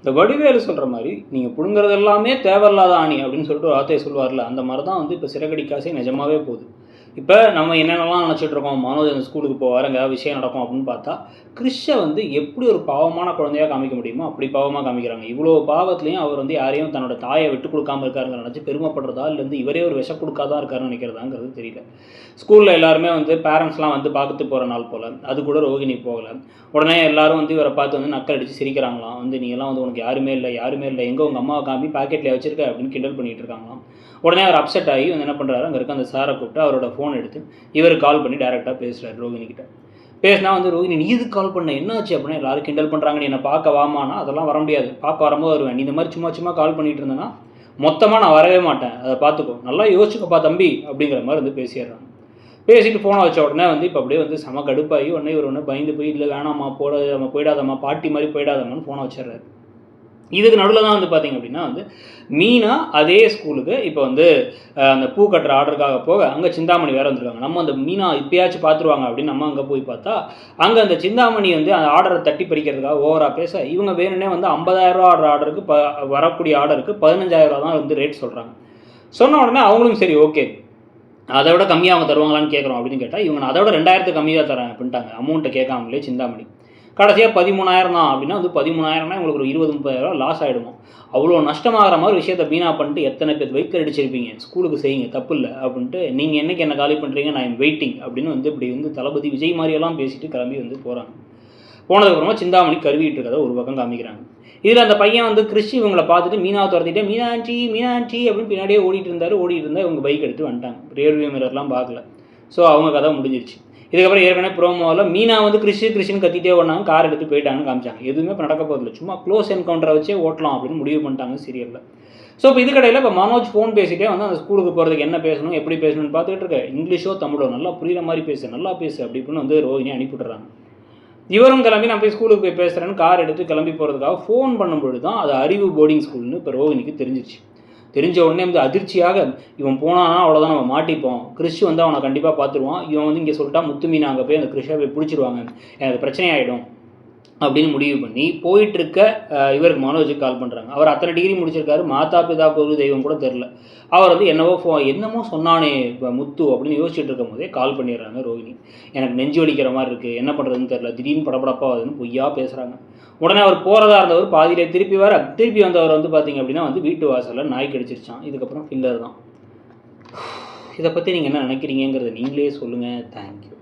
இந்த வடிவேலு சொல்கிற மாதிரி நீங்கள் பிடுங்குறது எல்லாமே தேவையில்லாத ஆணி அப்படின்னு சொல்லிட்டு ஒரு வார்த்தையை சொல்லுவார்ல அந்த மாதிரி தான் வந்து இப்போ சிறகடி காசே நிஜமாவே போகுது. இப்போ நம்ம என்னென்னலாம் நினச்சிட்டு இருக்கோம்? மனோஜ் அந்த ஸ்கூலுக்கு போவார் அங்கே விஷயம் நடக்கும் அப்படின்னு பார்த்தா கிறிஷை வந்து எப்படி ஒரு பாவமான குழந்தையாக காமிக்க முடியுமோ அப்படி பாவமாக காமிக்கிறாங்க. இவ்வளோ பாவத்துலேயும் அவர் வந்து யாரையும் தன்னோட தாயை விட்டு கொடுக்காம இருக்காருங்க நினச்சி பெருமைப்படுறதா இல்லை வந்து இவரே ஒரு விஷ கொடுக்காதான் இருக்காருன்னு நினைக்கிறதாங்கிறது தெரியல. ஸ்கூலில் எல்லாருமே வந்து பேரண்ட்ஸ்லாம் வந்து பார்த்துட்டு போகிற நாள் போல். அது கூட ரோகிணி போகலை. உடனே எல்லாரும் வந்து இவரை பார்த்து வந்து நக்கல் அடித்து சிரிக்கிறாங்களாம். வந்து நீங்களாம் வந்து உனக்கு யாருமே இல்லை யாருமே இல்லை. எங்கே உங்கள் அம்மாவை காமி பாக்கெட்டில் வச்சிருக்க? அப்படின்னு கிண்டல் பண்ணிட்டு இருக்காங்களாம். உடனே அவர் அப்செட் ஆகி வந்து என்ன பண்ணுறாரு அங்கே இருக்க அந்த சாரை கூப்பிட்டு அவரோட ஃபோன் எடுத்து இவர் கால் பண்ணி டேரெக்டாக பேசுகிறார் ரோகிணி பேசினா வந்து ரோகிணி நீ இது கால் பண்ண? என்னாச்சு அப்படின்னா எல்லாரும் கிண்டல் பண்ணுறாங்க நீ என்னை பார்க்க வாமானா அதெல்லாம் வர முடியாது. பார்க்க வரும்போது வருவேன். நீ இந்த மாதிரி சும்மா சும்மா கால் பண்ணிட்டு இருந்தேன்னா மொத்தமாக நான் வரவே மாட்டேன். அதை பார்த்துக்கோ. நல்லா யோசிச்சுக்கப்பா தம்பி அப்படிங்கிற மாதிரி வந்து பேசிடுறாங்க. பேசிட்டு ஃபோனை வச்ச உடனே வந்து இப்போ அப்படியே வந்து செம கடுப்பாகி உடனே இவர் ஒன்று பயந்து போய் இல்லை வேணாம்மா போட நம்ம போயிடாதம்மா பாட்டி மாதிரி போயிடாதம்மான்னு ஃபோனை வச்சிடுறாரு. இதுக்கு நடுவில் தான் வந்து பார்த்தீங்க அப்படின்னா வந்து மீனா அதே ஸ்கூலுக்கு இப்போ வந்து அந்த பூ கட்டுற ஆர்டருக்காக போக அங்கே சிந்தாமணி வேறு வந்திருக்காங்க நம்ம அந்த மீனா இப்பயாச்சும் பார்த்துருவாங்க அப்படின்னு நம்ம அங்கே போய் பார்த்தா அங்கே அந்த சிந்தாமணி வந்து அந்த ஆர்டரை தட்டி பறிக்கிறதுக்காக ஓவராக பேச இவங்க வேணும்னே வந்து 50000 ரூபா ஆர்டர் ஆர்டருக்கு ப வரக்கூடிய ஆர்டருக்கு 15000 ரூபா தான் வந்து ரேட் சொல்கிறாங்க சொன்ன உடனே அவங்களும் சரி ஓகே அதை விட கம்மியாக அவங்க தருவாங்களான்னு கேட்குறோம் அப்படின்னு கேட்டால் இவங்க அதோட அதை விட ரெண்டாயிரத்து கம்மியாக தரேன் அப்படின்ட்டாங்க. அமௌண்ட்டை கேட்காமலே சிந்தாமணி. கடைசியாக பதிமூணாயிரம் தான் அப்படின்னா வந்து பதிமூணாயிரம்னா உங்களுக்கு ஒரு இருபது முப்பதாயிரம் லாஸ் ஆகிடுமோ அவ்வளோ நஷ்டமாகிற மாதிரி விஷயத்தை வீணாக பண்ணிட்டு எத்தனை பேர் வெயிட் அடிச்சிருப்பீங்க? ஸ்கூலுக்கு செய்யுங்க தப்பு இல்லை அப்படின்ட்டு நீங்கள் என்னைக்கு என்ன காலி பண்ணுறீங்க நான் வெயிட்டிங் அப்படின்னு வந்து இப்படி வந்து தளபதி விஜய் மாதிரியெல்லாம் பேசிட்டு கிளம்பி வந்து போகிறாங்க போனதுக்கப்புறமா சிந்தாமணி கருவிட்டு இருக்கிறத ஒரு பக்கம் காமிக்கிறாங்க. இதில் அந்த பையன் வந்து கிறிஸ்டி இவங்களை பார்த்துட்டு மீனாவை துரத்திட்டு மீனாட்சி மீனாட்சி அப்படின்னு பின்னாடியே ஓடிட்டு இருந்தார். ஓடிட்டு இருந்தால் இவங்க பைக் எடுத்து வந்துட்டாங்க. ரேர்வியூ மிரர்லாம் பார்க்கல. ஸோ அவங்க கதை முடிஞ்சிருச்சு. இதுக்கப்புறம் ஏற்கனவே ப்ரோமோவில் மீனா வந்து கிறிஷ் கிறிஷ்னு கத்திட்டே ஓடினாங்க கார் எடுத்து போயிட்டாங்கன்னு காமிச்சாங்க. எதுவுமே இப்போ நடக்க போதில்லை சும்மா க்ளோஸ் என்கவுண்டரை வச்சே ஓட்டலாம் அப்படின்னு முடிவு பண்ணிட்டாங்க சீரியலில் ஸோ இப்போ இதுக்கடையில் இப்போ மனோஜ் ஃபோன் பேசிட்டே வந்து அந்த ஸ்கூலுக்கு போகிறதுக்கு என்ன பேசணும் எப்படி பேசணும்னு பார்த்துக்கிட்டு இருக்க இங்கிலீஷோ தமிழோ நல்லா புரியுற மாதிரி பேசு நல்லா பேசு அப்படி இப்படின்னு வந்து ரோஹினி அனுப்பிவிட்றாங்க இவரும் கிளம்பி நான் போய் ஸ்கூலுக்கு போய் பேசுகிறேன்னு கார் எடுத்து கிளம்பி போகிறதுக்காக ஃபோன் பண்ணும்பொழுது தான் அது அறிவு போர்டிங் ஸ்கூல்னு இப்போ ரோஹினிக்கு தெரிஞ்சிச்சு தெரிஞ்ச உடனே வந்து அதிர்ச்சியாக இவன் போனானா அவ்வளோதான் நம்ம மாட்டிப்போம். கிறிஷ் வந்து அவனை கண்டிப்பாக பார்த்துருவான். இவன் வந்து இங்கே சொல்லிட்டா முத்துமீன் அங்கே போய் அந்த கிறிஷை போய் பிடிச்சிருவாங்க. எனக்கு பிரச்சனை ஆகிடும் அப்படின்னு முடிவு பண்ணி போயிட்டு இருக்க இவருக்கு மனோஜுக்கு கால் பண்ணுறாங்க அவர் அத்தனை டிகிரி முடிச்சிருக்காரு மாதா பிதா குரு தெய்வம் கூட தெரில அவர் வந்து என்னவோ ஃபோ என்னமோ சொன்னானே இப்போ முத்து அப்படின்னு யோசிச்சுட்டு இருக்கும் போதே கால் பண்ணிடுறாங்க ரோஹிணி. எனக்கு நெஞ்சு வலிக்கிற மாதிரி இருக்குது என்ன பண்ணுறதுன்னு தெரில திடீர்னு படபடப்பாக வருதுன்னு பொய்யா பேசுகிறாங்க உடனே அவர் போகிறதா இருந்தவர் பாதியிலே திருப்பி வர திருப்பி வந்தவர் வந்து பார்த்தீங்க அப்படின்னா வந்து வீட்டு வாசலில் நாய் கடிச்சிருச்சான் இதுக்கப்புறம் ஃபில்லர் தான். இதை பற்றி நீங்கள் என்ன நினைக்கிறீங்கிறத நீங்களே சொல்லுங்கள் தேங்க்யூ